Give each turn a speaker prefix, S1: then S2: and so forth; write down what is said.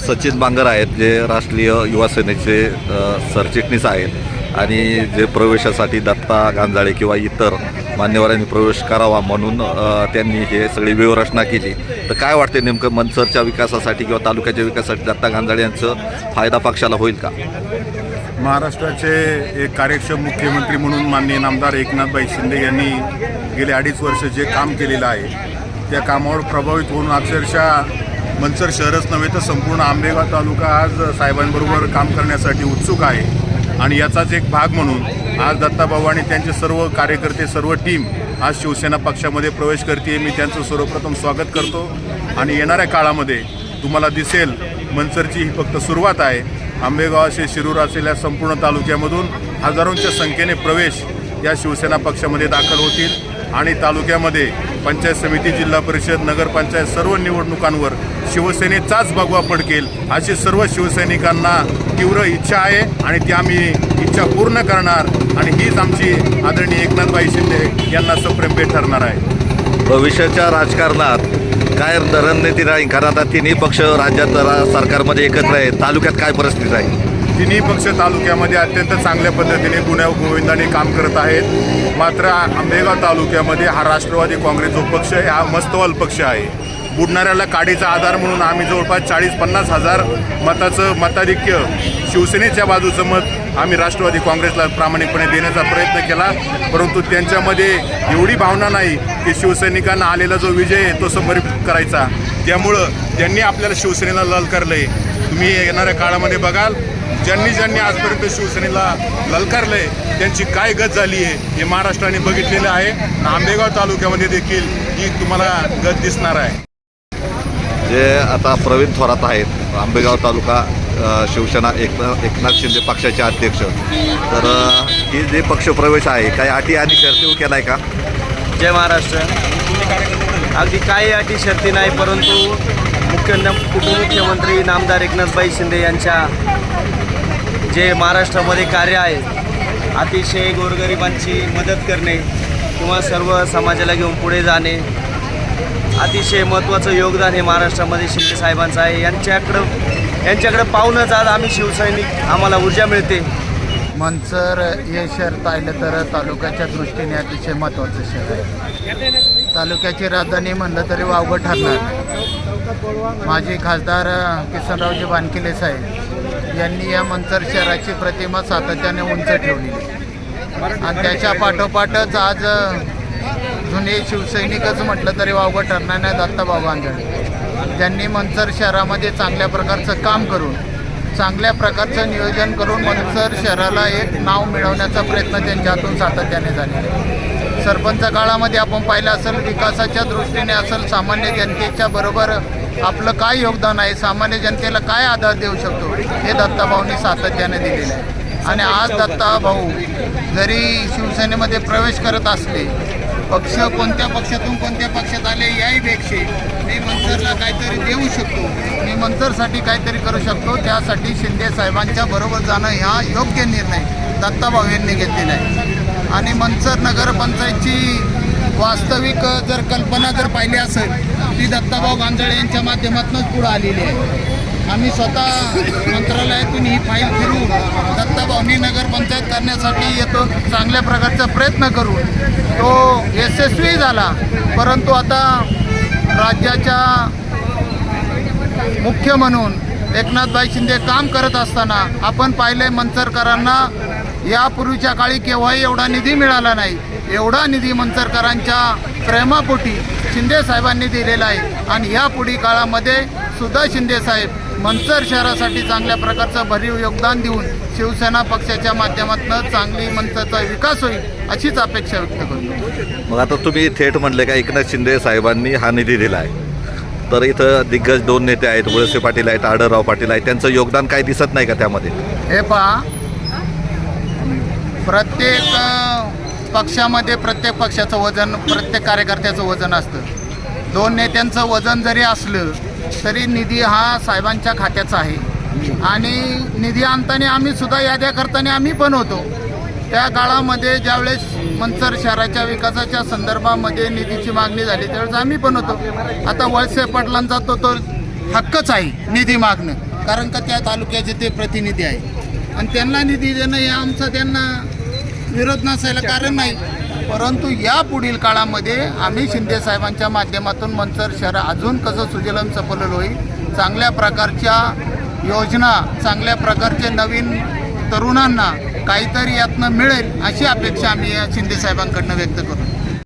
S1: सचिन बांगर आहेत जे राष्ट्रीय युवा सेनेचे सरचिटणीस आहेत आणि जे प्रवेशासाठी दत्ता गांजाळे किंवा इतर मान्यवरांनी प्रवेश करावा म्हणून त्यांनी हे सगळी व्यूहरचना केली. तर काय वाटते नेमकं मनसरच्या विकासासाठी किंवा तालुक्याच्या विकासासाठी दत्ता गांजाळे यांचं फायदा पक्षाला होईल का?
S2: महाराष्ट्राचे एक कार्यक्षम मुख्यमंत्री म्हणून माननीय नामदार एकनाथबाई शिंदे यांनी गेले अडीच वर्ष जे काम केलेलं आहे त्या कामावर प्रभावित होऊन अक्षरशः मनसर शहरच नव्हे तर संपूर्ण आंबेगाव तालुका आज साहेबांबरोबर काम करण्यासाठी उत्सुक आहे. आणि याचाच एक भाग म्हणून आज दत्ताभाऊ आणि त्यांचे सर्व कार्यकर्ते सर्व टीम आज शिवसेना पक्षामध्ये प्रवेश करते मी त्यांचं सर्वप्रथम स्वागत करतो. आणि येणाऱ्या काळामध्ये तुम्हाला दिसेल मनसरची ही फक्त सुरुवात आहे. आंबेगाव असे शिरूर असेल या संपूर्ण तालुक्यामधून हजारोंच्या संख्येने प्रवेश या शिवसेना पक्षामध्ये दाखल होतील. आणि तालुक्यामध्ये पंचायत समिती जिल्हा परिषद नगरपंचायत सर्व निवडणुकांवर शिवसेनेचाच भगवा पडकेल अशी सर्व शिवसैनिकांना तीव्र इच्छा आहे आणि ती आम्ही इच्छा पूर्ण करणार आणि हीच आमची आदरणीय एकनाथबाई शिंदे यांना सप्रेम भेट ठरणार आहे.
S1: भविष्याच्या राजकारणात काय रणनीती राहील? कारण आता तिन्ही पक्ष राज्यात रा- सरकारमध्ये एकत्र आहेत. तालुक्यात काय परिस्थिती राहील?
S2: तिन्ही पक्ष तालुक्यामध्ये अत्यंत चांगल्या पद्धतीने गुन्ह्या गोविंदाने काम करत आहेत. मात्र आंबेगाव तालुक्यामध्ये हा राष्ट्रवादी काँग्रेस जो पक्ष आहे हा मस्तवाल पक्ष आहे. बुडणाऱ्याला काडीचा आधार म्हणून आम्ही जवळपास चाळीस पन्नास हजार मताचं मताधिक्य शिवसेनेच्या बाजूचं मत आम्ही राष्ट्रवादी काँग्रेसला प्रामाणिकपणे देण्याचा प्रयत्न केला. परंतु त्यांच्यामध्ये एवढी भावना नाही की शिवसैनिकांना आलेला जो विजय आहे तो समर्पित करायचा. त्यामुळं त्यांनी आपल्याला शिवसेनेला ललकारलं आहे तुम्ही येणाऱ्या काळामध्ये बघाल ज्यांनी ज्यांनी आजपर्यंत शिवसेनेला ललकारलंय त्यांची काय गत झाली आहे हे महाराष्ट्राने बघितलेलं आहे. आंबेगाव तालुक्यामध्ये देखील ही तुम्हाला गत दिसणार आहे.
S1: जे आता प्रवीण थोरात आहेत आंबेगाव तालुका शिवसेना एक एकनाथ शिंदे पक्षाचे अध्यक्ष. तर ही जे पक्षप्रवेश आहे काही अटी आणि शर्ती केलाय का?
S3: जय महाराष्ट्र. अगदी काही अटी शर्ती नाही परंतु मुख्य उपमुख्यमंत्री नामदार एकनाथभाई शिंदे यांच्या जे महाराष्ट्रामध्ये कार्य आहे अतिशय गोरगरिबांची मदत करणे किंवा सर्व समाजाला घेऊन पुढे जाणे अतिशय महत्त्वाचं योगदान हे महाराष्ट्रामध्ये शिंदे साहेबांचं आहे. यांच्याकडं यांच्याकडं पाहूनच आज आम्ही शिवसैनिक आम्हाला ऊर्जा मिळते.
S4: मनसर हे शहर पाहिलं तर तालुक्याच्या दृष्टीने अतिशय महत्त्वाचं शहर आहे. तालुक्याची राजधानी म्हणलं तरी वावगं ठरणार माझे माजी खासदार किसनरावजी बानकिले साहेब यांनी या मनसर शहराची प्रतिमा सातत्याने उंच ठेवली आणि त्याच्या पाठोपाठच आज जुने शिवसैनिकच म्हटलं तरी वावगं ठरणार नाही दत्ताभाऊ गांजळे त्यांनी मनसर शहरामध्ये चांगल्या प्रकारचं काम करून चांगल्या प्रकारचं नियोजन करून मनसर शहराला एक नाव मिळवण्याचा प्रयत्न त्यांच्या हातून सातत्याने झालेला सरपंच काळामध्ये आपण पाहिलं असेल विकासाच्या दृष्टीने असेल सामान्य जनतेच्या बरोबर आपलं काय योगदान आहे? सामान्य जनतेला काय आधार देऊ शकतो? हे दत्ताभाऊंनी सातत्याने दिलेलं आहे. आणि आज दत्ताभाऊ जरी शिवसेनेमध्ये प्रवेश करत असले पक्ष कोणत्या पक्षातून कोणत्या पक्षात आले याहीपेक्षा मी मनसरला काहीतरी देऊ शकतो. मी मनसरसाठी काहीतरी करू शकतो. त्यासाठी शिंदे साहेबांच्या बरोबर जाणं हा योग्य निर्णय दत्ताभाऊ यांनी घेतलेला आहे. आणि मनसर नगरपंचायतची वास्तविक जर कल्पना जर पाहिली असेल ती दत्ताभाऊ गांजळे यांच्या माध्यमातूनच पुढं आलेली आहे. आम्ही स्वतः मंत्रालयातून ही फाईल फिरून दत्ताभाऊनी नगरपंचायत करण्यासाठी येतो चांगल्या प्रकारचा प्रयत्न करून तो यशस्वी झाला परंतु आता राज्याच्या मुख्य म्हणून एकनाथभाई शिंदे काम करत असताना आपण पाहिले मंचरकरांना यापूर्वीच्या काळी केव्हाही एवढा निधी मिळाला नाही. एवढा निधी मंचरकरांच्या प्रेमापोटी शिंदे साहेबांनी दिलेला आहे. आणि या पुढील काळामध्ये सुद्धा शिंदे साहेब मंचर शहरासाठी चांगल्या प्रकारचं भरीव योगदान देऊन शिवसेना पक्षाच्या माध्यमातून चांगली मंचरचा विकास होईल अशीच अपेक्षा व्यक्त करतो.
S1: मग आता तुम्ही थेट म्हणले का एकनाथ शिंदे साहेबांनी हा निधी दिला आहे. तर इथं दिग्गज दोन नेते आहेत वळसे पाटील आहेत आढळराव पाटील आहेत त्यांचं योगदान काही दिसत नाही का त्यामध्ये?
S4: हे पहा प्रत्येक पक्षामध्ये प्रत्येक पक्षाचं वजन प्रत्येक कार्यकर्त्याचं वजन असतं. दोन नेत्यांचं वजन जरी असलं तरी निधी हा साहेबांच्या खात्याचा आहे. आणि निधी आणताना आम्ही सुद्धा याद्या करताना आम्ही बनवतो. त्या काळामध्ये ज्यावेळेस मंचर शहराच्या विकासाच्या संदर्भामध्ये निधीची मागणी झाली त्यावेळेस आम्ही बनवतो. आता वळसे पाटलांचा तो तो हक्कच आहे निधी मागणं. कारण का त्या तालुक्याचे ते प्रतिनिधी आहे. आणि त्यांना निधी देणं हे आमचं त्यांना विरोध नसायला कारण नाही. परंतु या पुढील काळामध्ये आम्ही शिंदे साहेबांच्या माध्यमातून मंचर शहर अजून कसं सुजलम सफल होईल चांगल्या प्रकारच्या योजना चांगल्या प्रकारचे नवीन तरुणांना काहीतरी यातनं मिळेल अशी अपेक्षा आम्ही या शिंदे साहेबांकडनं व्यक्त करू.